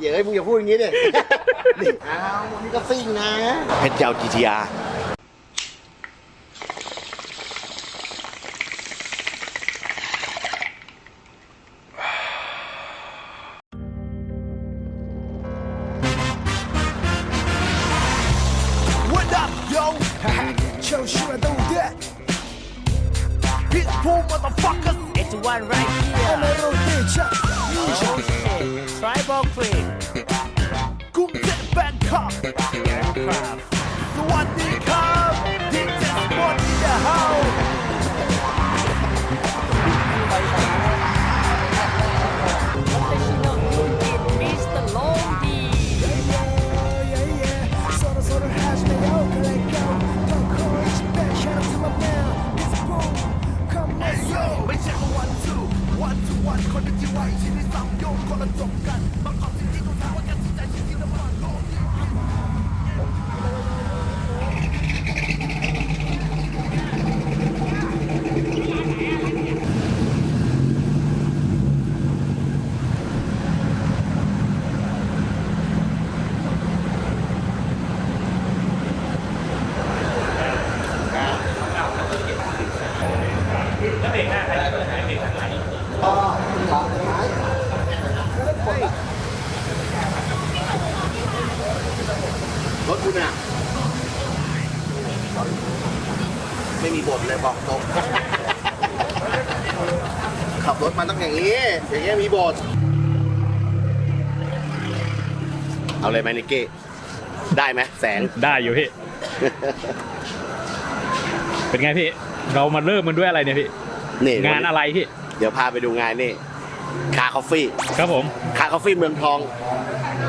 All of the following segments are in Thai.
เย้ยมึงอย่าพูดอย่างนี้ดิ นี่อ้าววันนี้ก็ซิ่งนะ เพชรเจ้า GTR อย่างนี้ยมีบทเอาเลยไหมนิกกี้ได้ไหมแสงได้อยู่พี่ เป็นไงพี่ เรามาเริ่มมันด้วยอะไรเนี่ยพี่นี่งานอะไรพี่ เดี๋ยวพาไปดูงานนี่คาคอฟฟี่ครับผมคาคอฟฟี่เมืองทอง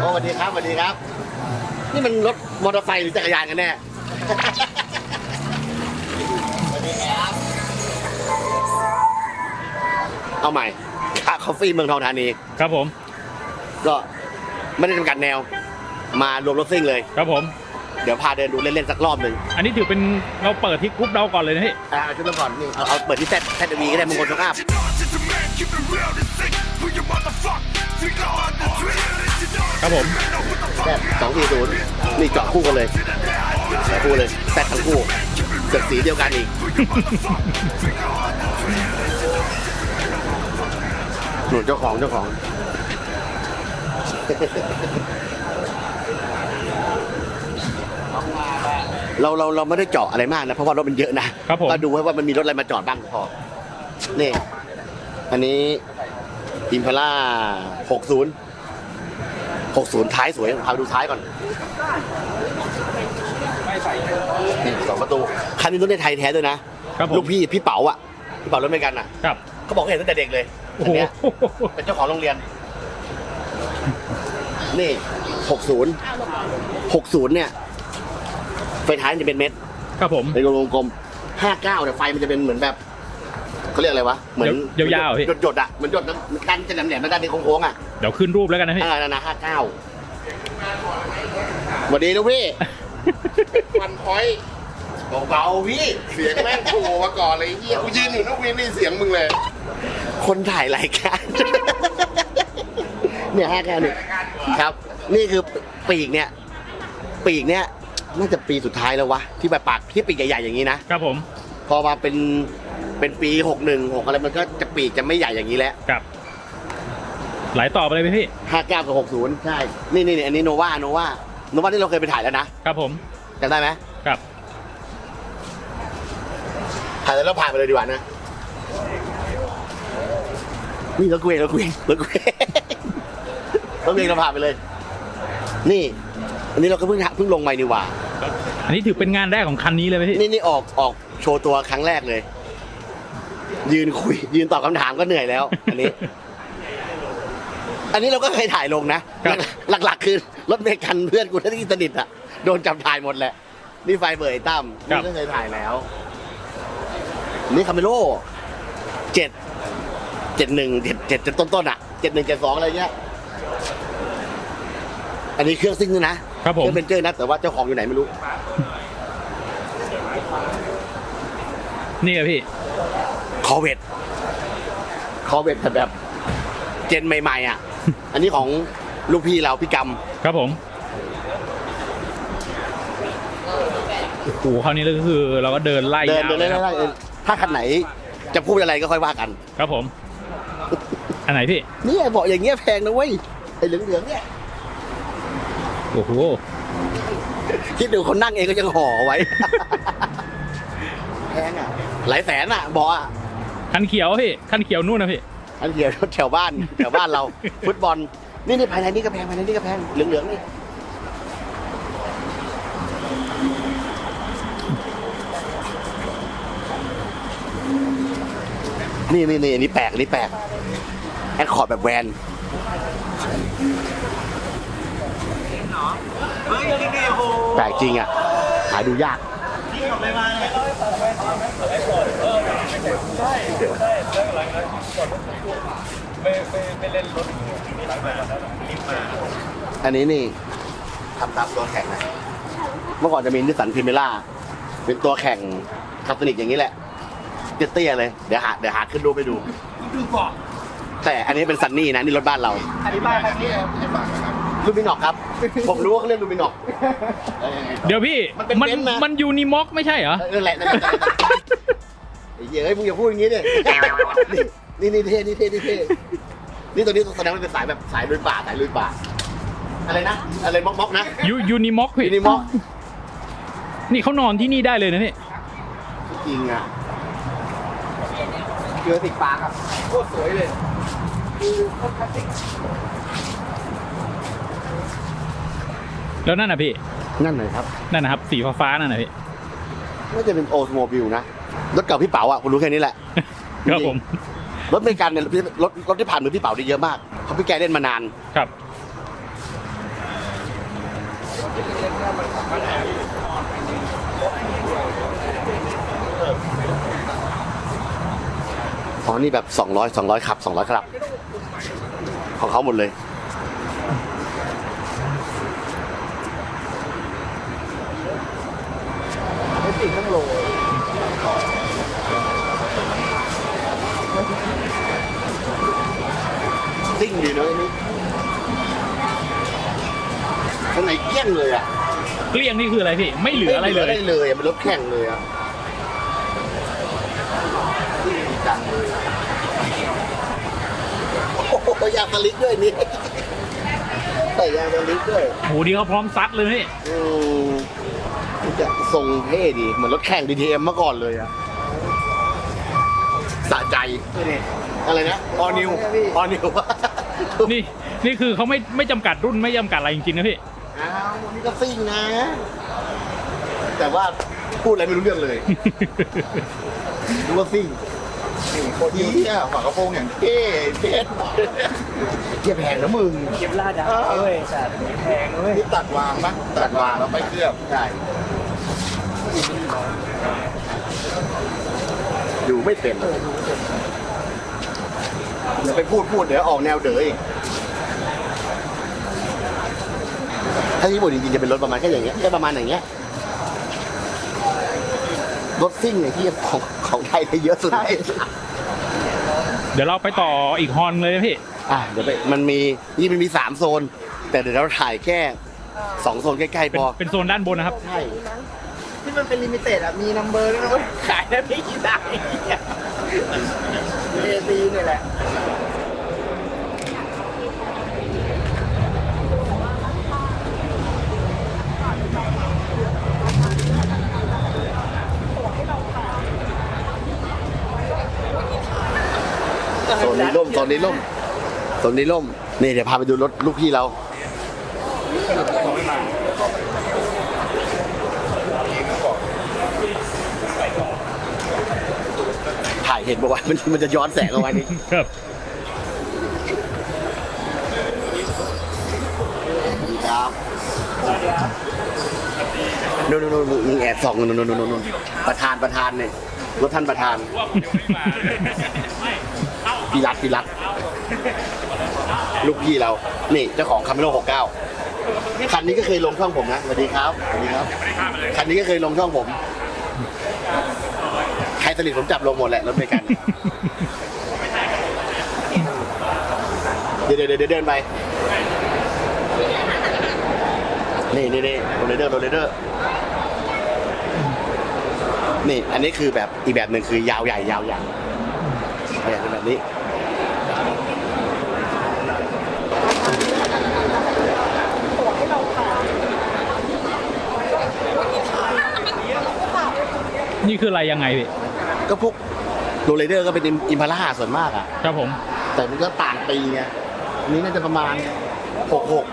โอ้สวัสดีครับสวัสดีครับ นี่มันรถมอเตอร์ไซค์หรือจักรยานกันแน่เอาใหม่ คาคอฟฟี่เมืองทองธานี ครับผม ก็ไม่ได้จำกัดแนว มารวมรถซิ่งเลย ครับผม เดี๋ยวพาเดินดูเล่นๆสักรอบหนึ่งอันนี้ถือเป็นเราเปิดที่กรุ๊ปเราก่อนเลยนะพี่ อ่าชุดเริ่มก่อนนี่เอาเอาเปิดที่แซดแซดวีก็ได้มงคลสภาพครับผมแซดสองสี่ศูนย์นี่เจาะคู่กันเลยเจาะคู่เลยแซดทั้งคู่เสือกสีเดียวกันอีก หนุนเจ้าของเจ้าของ เราเราเราไม่ได้เจาะอะไรมากนะ เพราะว่ารถมันเยอะนะครับผม ก็ดูไว้ว่ามันมีรถอะไรมาจอดบ้างก็พอ นี่ อันนี้อิมพาร่า60 60 ท้ายสวยพาไปดูท้ายก่อนนี่สองประตู คันนี้รถในไทยแท้ด้วยนะ ครับผมลูกพี่พี่เป๋าอะ พี่เป๋ารถไม่กันอะ ครับ เขาบอกเห็นตั้งแต่เด็กเลย โอ้อันโหเนี้ยเป็นเจ้าของโรงเรียน นี่หกศูนย์หกศูนย์เนี่ยไฟท้ายมันจะเป็นเม็ดครับผม เป็นวงกลมห้าเก้าเนี่ยไฟมันจะเป็นเหมือนแบบเขาเรียกอะไรวะเหมือนยาวๆเหรอพี่ หยดหยดๆอะเหมือนหยดน้ำด้านจะแหลมๆแล้วด้านนี้โค้งๆอะ เดี๋ยวขึ้นรูปแล้วกันนะพี่ อ่านั่นนะห้าเก้าสวัสดีลูกพี่วันพอยเบาๆพี่ เสียงแม่งโผล่มาก่อนเลยเฮียกูยืนอยู่นักวินนี่เสียงมึงเลย คนถ่ายรายการ เนี่ยห้าแก้วนี่ครับ นี่คือปีกเนี่ย ปีกเนี่ย น่าจะปีสุดท้ายแล้ววะที่แบบปากที่ปีกใหญ่ๆอย่างนี้นะครับผม พอมาเป็นเป็นปีหกหนึ่งหกอะไรมันก็จะปีกจะไม่ใหญ่อย่างนี้แล้วครับไหลต่อไปเลยไหมพี่ห้าเก้ากับหกศูนย์ใช่ นี่นี่อันนี้โนวาโนวาโนวาที่เราเคยไปถ่ายแล้วนะครับผมจำได้ไหมครับ ถ่ายแล้วเราผ่านไปเลยดีกว่านะ นี่รถเกวงรถเกวงรถเกวงรถเกวงเราผ่านไปเลย นี่ อันนี้เราก็เพิ่งเพิ่งลงไปนี่หว่า อันนี้ถือเป็นงานแรกของคันนี้เลยไหมพี่นี่นี่ออกออกโชว์ตัวครั้งแรกเลย ยืนคุย ยืนตอบคำถามก็เหนื่อยแล้ว อันนี้ อันนี้เราก็เคยถ่ายลงนะหลักหลักๆคือรถเมล์กันเพื่อนกูที่สนิทอะโดนจับถ่ายหมดแหละ นี่ไฟเบอร์ไอ้ตั้มนี่ก็เคยถ่ายแล้ว นี่คาเมโลเจ็ด เจ็ดหนึ่งเจ็ดเจ็ดเจ็ดต้นๆอะเจ็ดหนึ่งเจ็ดสองอะไรเงี้ย อันนี้เครื่องซิ่งด้วยนะครับผม เครื่องเบนเจอร์นะ แต่ว่าเจ้าของอยู่ไหนไม่รู้ นี่ไงพี่ คอเวตคอเวตแต่แบบ เจนใหม่ๆอะ อันนี้ของลูกพี่เราพี่กรรมครับผมโอ้โหคราวนี้ก็คือเราก็เดินไล่เดินยาวเดินเลเล่ยนครับไล่ถ้าคันไหนจะพูดอะไรก็ค่อยว่ากัน ครับผม อันไหนพี่ เนี่ยเบาะอย่างเงี้ยแพงนะเว้ยไอ้เหลืองๆเนี่ยโอ้โหคิดดูคนนั่งเองก็ยังห่อไว้ แพงอะ หลายแสนอะเบาะอะคันเขียวพี่คันเขียวนู่นนะพี่อันเดียวแถวบ้านแถวบ้านเรา ฟุตบอลนี่นี่ภายในนี่ก็แพงภายในนี่ก็แพงเหลืองๆนี่นี่นี่นี่อันนี้แปลกอันนี้แปลก แอดคอร์ดแบบแวนแปลกจริงอะ หาดูยากอันนี้นี่ทำตามตัวแข่งนะ เมื่อก่อนจะมีนิสสันพิเมล่า เป็นตัวแข่งคาสนิกอย่างนี้แหละ เตี้ยๆเลย เดี๋ยวหาเดี๋ยวหาขึ้นรูปไปดู แต่อันนี้เป็นซันนี่นะนี่รถบ้านเราอธิบายครับนี่ให้ฟังนะครับลูมินอกครับ ผมรู้ว่าเขาเรียกลูมินอกเอ้ยเดี๋ยวพี่มันเป็นมันเบนซ์นะ มันยูนิม็อกไม่ใช่เหรอ เออแหละนั่นแหละไอ้เหี้ยเฮ้ยมึงอย่าพูดอย่างนี้ดินี่นี่นี่เท่นี่เท่นี่เท่นี่ตัวนี้แสดงว่าเป็นสายแบบสายลุยป่าสายลุยป่า อะไรนะ อะไรม็อกม็อกๆนะยูยูนิม็อกพี่ยูนิม็อกนี่เขานอนที่นี่ได้เลยนะพี่จริงอะ เกลือติดปากครับโคตรสวยเลย แล้วนั่นนะพี่ นั่นเลยครับ นั่นนะครับ สีฟ้าๆนั่นนะพี่ น่าจะเป็นโอสโมบิลนะ รถเก่าพี่เป๋าอะคุณรู้แค่นี้แหละ ครับผม รถอเมริกันเนี่ยรถรถที่ผ่านมือพี่เป๋าได้เยอะมาก เพราะพี่แกเล่นมานาน ครับ อ๋อ นี่แบบ 200 200ขับ 200 ครับ ของเขาหมดเลย ไม่ติดทั้งโลซิ่งดีเนอะอันนี้ข้างในเกลี้ยงเลยอะเกลี้ยงนี่คืออะไรพี่ ไม่เหลืออะไรเลยม่ได้เลยอะมันรถแข่งเลยอะซิ่งดีจังเลยอะ โอ้โหยางสลิกด้วยนี่ใส่ยางสลิกด้วยโหดีเขาพร้อมซัดเลยพี่อืมจะทรงเท่ดีเหมือนรถแข่ง DTM เมื่อก่อนเลยอะสะใจอะไรนะออนิวออนิวนี่นี่คือเขาไม่ไม่จำกัดรุ่นไม่จำกัดอะไรจริงๆนะพี่อ้าววันนี้ก็ซิ่งนะ แต่ว่าพูดอะไรไม่รู้เรื่องเลยรู้ว่าซิ่ง โคตรเที่ยฝากระโปรงอย่างเท่เท่เทียแพงนะมึงเก็บลาดอะเว้ยสัตว์แพงเว้ยที่ตัดวางปะตัดวางแล้วไปเคลือบใช่อยู่ไม่เป็นเดี๋ยวไปพูดพูดเดี๋ยวออกแนวเด๋ออีกถ้าญี่ปุ่นจริงๆจะเป็นรถประมาณแค่อย่างเงี้ยแค่ประมาณอย่างเงี้ยรถซิ่งเนี่ยที่ของ ของไทยได้เยอะสุดเลยเดี๋ยวเราไปต่ออีกฮอนเลยนะพี่ อะเดี๋ยวไปมันมีนี่มันมีสามโซน แต่เดี๋ยวเราถ่ายแค่สองโซนใกล้ๆเป็พนอเป็นโซนด้านบนนะครับ ใช่ที่มันเป็นลิมิเต็ดอะมีนัมเบอร์ด้วยนะเว้ยขายได้ไม่กี่ตังค์เอซีเนี่ยแหละ โซ นนี้ล่มโซนนี้ล่มโซนนี้ล่ม นี่เดี๋ยวพาไปดูรถลูกพี่เรา ถ่ายเห็นบอกว่ามันมันจะย้อนแสงเอาไว้นี่ครับครับนู่นนู่นนู่นมึงแอบส่องนู่นนู่นนู่นนู่นประธานประธานเนี่ยรถท่านประธาน พี่รัตพี่รัตลูกพี่เรา นี่เจ้าของคาเมโล69 คันนี้ก็เคยลงช่องผมนะสวัสดีครับสวัสดีครับ คันนี้ก็เคยลงช่องผม ใครสนิทผมจับลงหมดแหละรถเมกัน เดี๋ยวเดี๋ยวเดี๋ยวเดินไป นี่นี่นี่โรเลเดอร์โรเลเดอร์นี่ อันนี้คือแบบอีกแบบหนึ่งคือยาวใหญ่ยาวใหญ่ยาวแบบนี้ นี่คืออะไรยังไงพี่ก็พวกโรเลเดอร์ก็เป็นอิมพาร่าส่วนมากอะ ครับผม แต่มันก็ต่างปีไงอันนี้น่าจะประมาณหกหก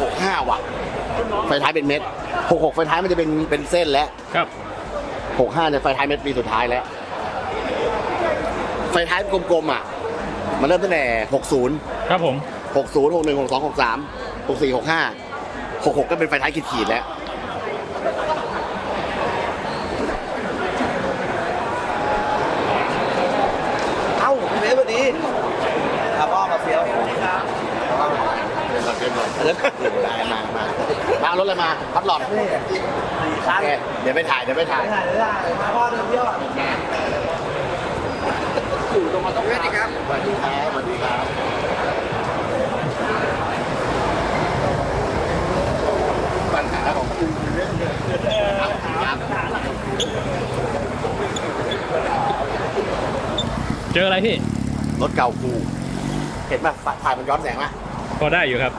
หกห้าว่ะไฟท้ายเป็นเม็ดหกหกไฟท้ายมันจะเป็นเป็นเส้นแล้วครับหกห้าเนี่ยไฟท้ายเม็ดปีสุดท้ายแล้ว ไฟท้ายกลมๆอะ มันเริ่มตั้งแต่หกศูนย์ครับผมหกศูนย์หกหนึ่งหกสองหกสามหกสี่หกห้า หกหกก็เป็นไฟท้ายขีดๆแล้วเอ้าพี่เบสสวัสดีครับพ่อมาเฟี้ยวครับมาเป็นหน่อยมามามาเอารถอะไรมาพัดหลอดนี่สี่คันโอเคเดี๋ยวไปถ่ายเดี๋ยวไปถ่ายไม่ถ่ายไม่ได้มาพ่อเดินเที่ยวอะอยู่ตรงมาตรงนี้ครับสวัสดีครับสวัสดีครับปัญหาของคุณคือเรื่องเดินครับ เจออะไรพี่ รถเก่ากู เห็นป่ะถ่ายมันย้อนแสงป่ะพอได้อยู่ครับ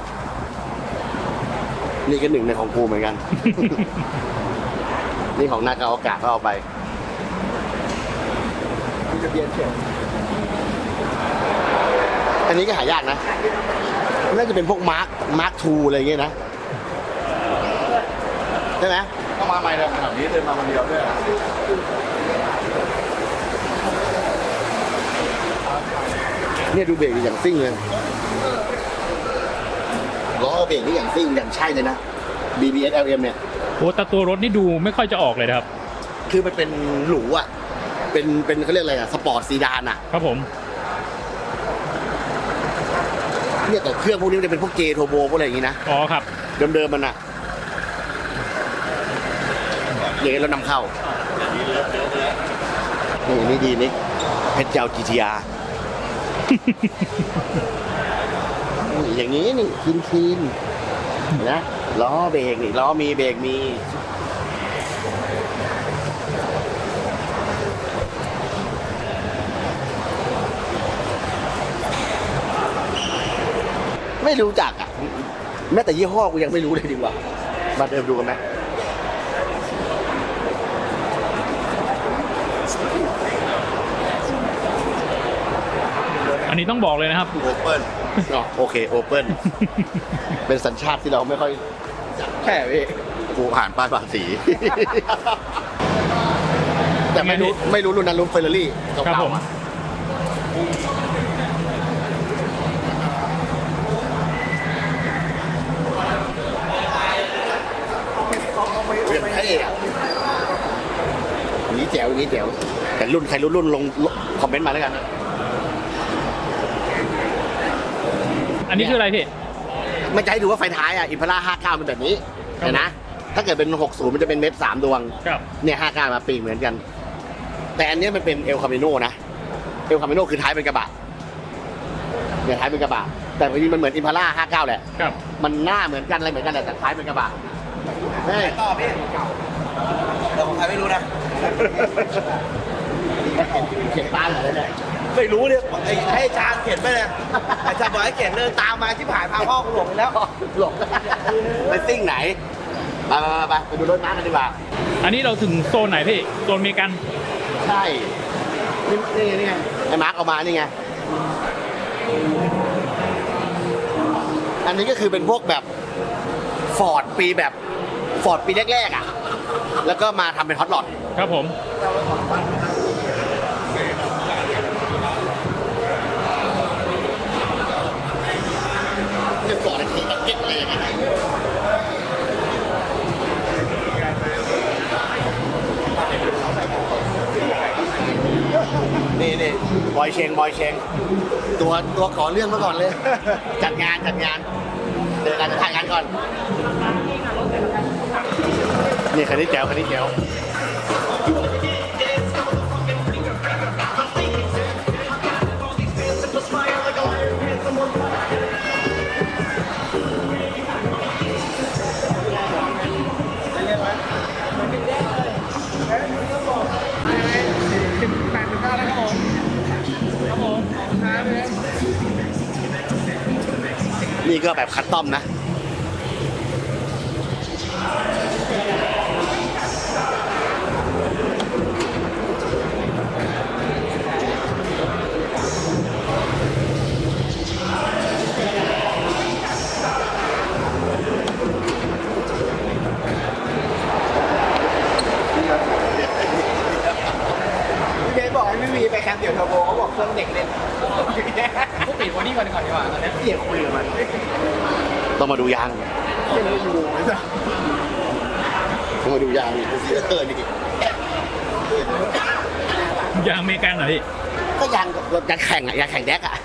นี่ก็หนึ่งในของกูเหมือนกัน นี่ของนาคาโอกาสก็เอาไปมีทะเบียนเขียนอันนี้ก็หายากนะ น่าจะเป็นพวกมาร์ค มาร์คทูอะไรอย่างเงี้ยนะ ใช่ไหม ต้องมาใหม่เลยแถวนี้เดินมาคนเดียวด้วยนะเนี่ยดูเบรกดิอย่างซิ่งเลยล้อเบรกนี่อย่างซิ่งอย่างใช่เลยนะ BBS LM เนี่ยโอ้แต่ตัวรถนี่ดูไม่ค่อยจะออกเลยนะครับ คือมันเป็นหรูอะ เป็นเป็นเขาเรียกอะไรอะ สปอร์ตซีดานอะ ครับผม เนี่ยแต่เครื่องพวกนี้มันจะเป็นพวกเจโทโบพวกอะไรอย่างงี้นะ อ๋อครับ เดิมๆมันอะ อย่างนี้เรานำเข้านี่นี่ดีนี่เพชรเจ้า GTR นี่อย่างนี้นี่คลีนคลีนเห็นะล้อเบรกนี่ล้อมีเบรกมีไม่รู้จักอะ แม้แต่ยี่ห้อกูยังไม่รู้เลยดีกว่า มาเดิมดูกันไหม อันนี้ต้องบอกเลยนะครับ โอเปิลโอเคโอเปิลเป็นสัญชาติที่เราไม่ค่อยแค่พี่กูผ่านป้ายภาษี แต่ไม่รู้ไม่รู้รุ่นนั้นรุ่นเฟอร์รารี่ครับผมเรื่องเท่อะอย่างนี้แจ๋วอย่างนี้แจ๋วแต่รุ่นใครรุ่นรุ่นลงลงคอมเมนต์มาแล้วกัน อันนี้คืออะไรพี่ไม่จะให้ดูว่าไฟท้ายอะอินพาร่า59เป็นแบบนี้ครับเห็นนะถ้าเกิดเป็น 60 มันจะเป็นเม็ดสามดวงครับ เนี่ย59มาปีกเหมือนกัน แต่อันเนี้ยมันเป็นเอลคาเมโนนะเอลคาเมโนคือท้ายเป็นกระบะเนี่ยท้ายเป็นกระบะแต่จริงๆมันเหมือนอินพาร่า59แหละครับ มันหน้าเหมือนกันอะไรเหมือนกันแหละแต่ท้ายเป็นกระบะเฮ้ยต่อพี่เดี๋ยวของใครไม่รู้นะเขียนตามเหรอเนี่ย ไม่รู้เนี่ยไอ้ให้อาจารย์เขียนไปเลยอาจารย์บอกให้เขียนเดินตามมาที่ผ่านพาพ่อกูหลงไปแล้วหลงไปซิ่งไหนไปไปไปไปไปดูรถม้ากันดีกว่าอันนี้เราถึงโซนไหนพี่โซนอเมริกัน ใช่นี่นี่ไงนี่ไงไอ้มาร์กเอามานี่ไงอันนี้ก็คือเป็นพวกแบบฟอร์ดปีแบบฟอร์ดปีแรกๆอะ แล้วก็มาทำเป็นฮอตลอดครับผม เนี่ยฟอร์ดทีตักเก็ตอะไรอย่างเงี้ยนี่นี่บอยเชงบอยเชงตัวตัวขอเรื่องมาก่อนเลย จัดงานจัดงานเดี๋ยวการจะถ่ายงานก่อน นี่คันนี้แจ๋วคันนี้แจ๋ว นี่ก็แบบคัสตอมนะ พี่เบสบอกให้พี่วีไปแคมป์เดี่ยวเทอร์โบเขาบอกเครื่องเด็กเล่น กปิดวันนี้ก่อนก่อนดีกว่าตอนนี้เกี่ยคุยกับมันต้องมาดูยางเกี่ยเลยอยู่ไม่ใช่ต้องมาดูยางนี่เออนี่ยางอเมริกันเหรอพี่ก็ยางรถยางแข่งอะยางแข่งแดกอะ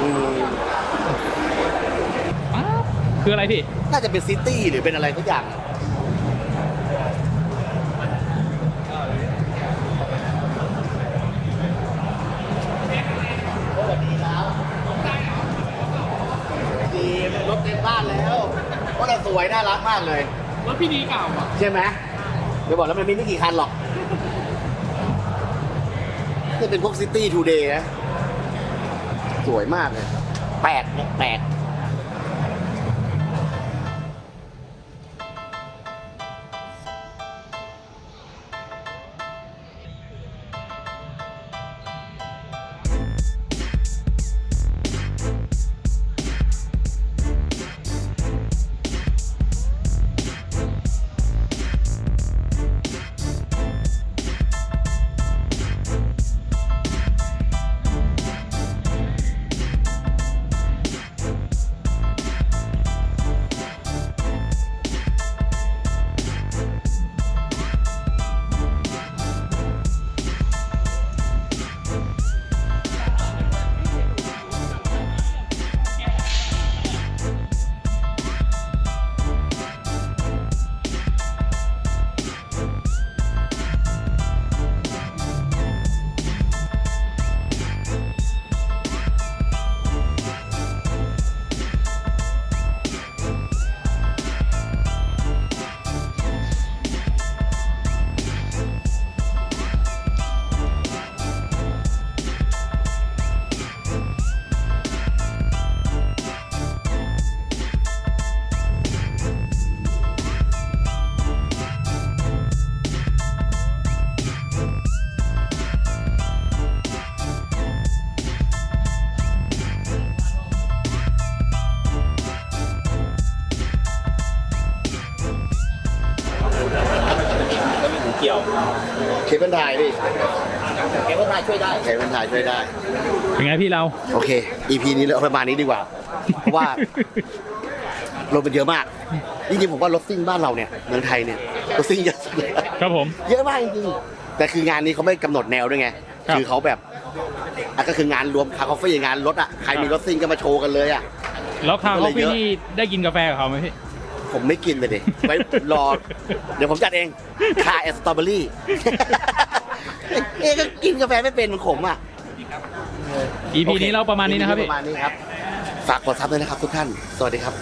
อืมอ้าวคืออะไรพี่ น่าจะเป็นซิตี้หรือเป็นอะไรทุกอย่างอะดีรถเต็ม บ้านแล้วก็แต่สวยน่ารักมากเลย รถพี่ดีเก่าอะใช่ไหมเดี๋ยวบอกแล้วมันมีไม่กี่คันหรอกนี่เป็นพวกซิตี้ทูเดย์นะ สวยมากเลย แปลกนะแปลก เคเบิลไทยช่วยได้ เป็นไงพี่เรา โอเค EP นี้เราเอาประมาณนี้ดีกว่า เพราะว่า รถมันเยอะมากจริงๆผมว่ารถซิ่งบ้านเราเนี่ยเมืองไทยเนี่ยรถซิ่งเยอะสุดเลยครับผม เยอะมากจริงๆแต่คืองานนี้เขาไม่กำหนดแนวด้วยไง ครับคือเขาแบบอะก็คืองานรวมคาคอฟฟี่งานรถอะใครมีรถซิ่งก็มาโชว์กันเลยอะ แล้วคาร์ก็คเลอยฟเยฟี่อะ นี่ได้กินกาแฟกับเขาไหมพี่ ผมไม่กินเลยดิไว้รอ เดี๋ยวผมจัดเองคาเอสตรอเบอรี่ เอ๊ะก็กินกาแฟไม่เป็นมันขมอะ EP นี้เราประมาณนี้นะครับปพี่ระมาณนี้ครับฝากกดซับด้วยนะครับทุกท่าน สวัสดีครับ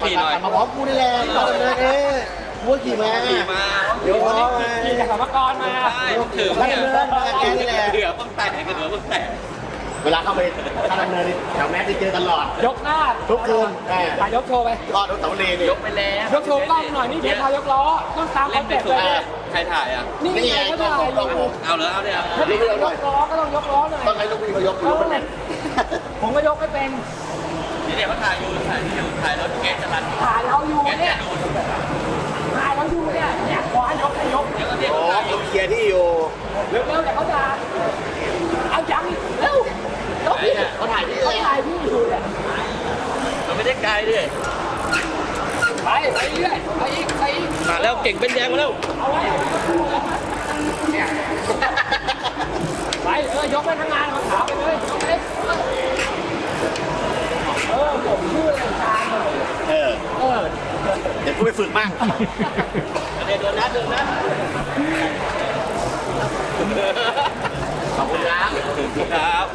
พี่หน่อย มาพร้อมกูนี่แหละต่อเลยเอ๊ะวัวขี่มาขี่มาเดี๋ยวพร้อมมาขี่จากสมกรมาใช่ถือแล้วเดินมาแกนี่แหละเหลือต้องแตกเหลือต้องแตก เวลาเข้าไปถ้าดำเนินนี่แถวแมสที่เจอตลอด ยกหน้าทุกคืนแหมพายกโชว์ไป ก็รถเสาเลนี่ ยกไปแล้วยกโชว์กล้องหน่อยนี่เพจพายกล้อ ต้องตามคเล่อนนไปเซ็ปต์สุเลดยใครถ่ายอะ นี่นี่ไงไงก็ต้ถ่าองยต้องอยู่เอาเลยเอาเลยเอาถ้าพี่ยกล้อก็ต้องยกล้อหน่อยต้องให้ลูกพี่เขายกยกมันเนี่ยผมก็ยกไม่เป็น นี่เดี๋ยวเขาถ่ายอยู่ถ่ายอยู่ถ่ายรถเกสจะรันถ่ายเราอยู่เกสเนี่จะย ดูถ่ายเราอยู่เนี่ยเนี่ยขวายกให้ยก เดี๋ยวก็เรียกอ๋อถ่ายอเขายู่เคลียร์ที่อยู่ เร็วๆเดี๋ยวเขาจะเอายังอีก เร็วยกพี่เขาถ่ายที่เขาเลยถ่ายพี่อยู่เนี่ยมันไม่ได้ไกลด้วยไปไปเรื่อยไปอีกไปอีกมาแล้วเก่งเป็นแดงมาแล้วเอาไว้เนี่ยไปเออยกไปทั้งงานเขาถามไปเลยยกไปเออผมชื่ออะไรจานเลยเออเออเดี๋ยวกูไปฝึกมั่งเดินนะเดินนะครับ